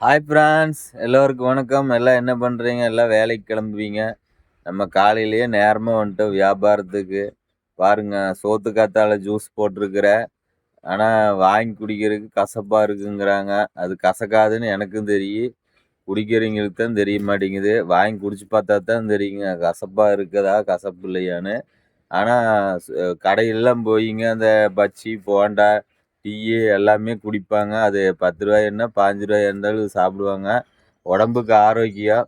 Hi France எல்லோருக்கும் வணக்கம். எல்லாம் என்ன பண்ணுறீங்க எல்லாம் வேலைக்கு கிளம்புவீங்க. நம்ம காலையிலேயே நேரமாக வந்துட்டோம். வியாபாரத்துக்கு. பாருங்க சோத்து காத்தால ஜூஸ் போட்டிருக்கிற. ஆனால் வாங்கி குடிக்கிறதுக்கு கசப்பாக இருக்குங்கிறாங்க. அது கசக்காதுன்னு எனக்கும் தெரியும் குடிக்கிறவங்களுக்கு தான் தெரிய மாட்டேங்குது. வாங்கி குடிச்சு பார்த்தா தான் தெரியுங்க. கசப்பாக இருக்குதா? கசப்பு இல்லையான்னு. ஆனால் கடையெல்லாம் போயிங்க அந்த பச்சி போண்டா டீயு எல்லாமே குடிப்பாங்க. அது பத்து ரூபாய் என்ன பாஞ்சு ரூபாய் இருந்தாலும் சாப்பிடுவாங்க. உடம்புக்கு ஆரோக்கியம்.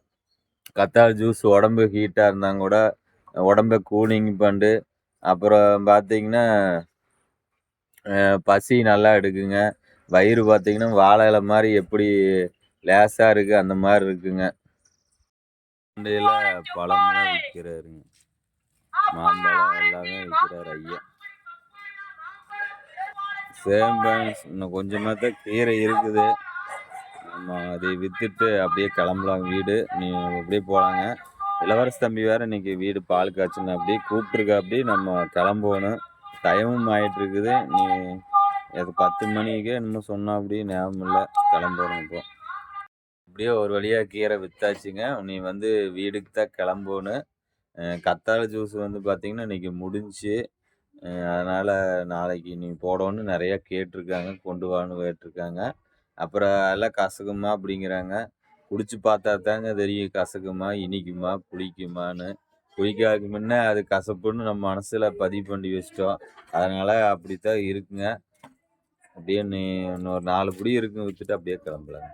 கத்தாழ் ஜூஸ் உடம்பு ஹீட்டாக இருந்தாங்க கூட உடம்ப கூலிங் பண்ணு அப்புறம் பார்த்தீங்கன்னா பசி நல்லா எடுக்குங்க. வயிறு பார்த்தீங்கன்னா வாழை இலை மாதிரி எப்படி லேசாக இருக்குது அந்த மாதிரி இருக்குங்க. சந்தையில் பழமெல்லாம் விற்கிறாருங்க மாம்பழம் எல்லாமே விற்கிறாரு ஐயா. சேம்பன்ஸ் இன்னும் கொஞ்சமாக தான் கீரை இருக்குது. நம்ம அதை விற்றுட்டு அப்படியே கிளம்பலாம் வீடு. நீ அப்படியே போகலாங்க இளவரசு தம்பி வேறு இன்றைக்கி வீடு பால் காய்ச்சுன்னு அப்படியே கூப்பிட்ருக்க அப்படி நம்ம கிளம்பணும் டைமும் ஆகிட்டுருக்குது நீ அது பத்து மணிக்கு என்னமோ சொன்னால் அப்படி ஞாபகம் இல்லை. கிளம்பணும் இப்போ. அப்படியே ஒரு வழியாக கீரை விற்றாச்சுங்க நீ வந்து வீடுக்கு தான் கிளம்பணும் கத்தாழை ஜூஸ் வந்து பார்த்திங்கன்னா இன்றைக்கி முடிஞ்சு. அதனால் நாளைக்கு நீ போடோன்னு நிறையா கேட்டிருக்காங்க கொண்டு வான்னு கேட்டிருக்காங்க. அப்புறம் எல்லாம் கசகுமா அப்படிங்கிறாங்க. குடிச்சு பார்த்தா தாங்க தெரியும் கசக்குமா இனிக்குமா புளிக்குமான்னு. குளிக்காதுக்கு முன்னே அது கசப்புன்னு நம்ம மனசில் பதிவு பண்ணி வச்சிட்டோம். அதனால் அப்படி தான் இருக்குங்க. அப்படியே நீ இன்னொரு நாலு புடி இருக்குங்க விற்றுட்டு அப்படியே கிளம்பலாங்க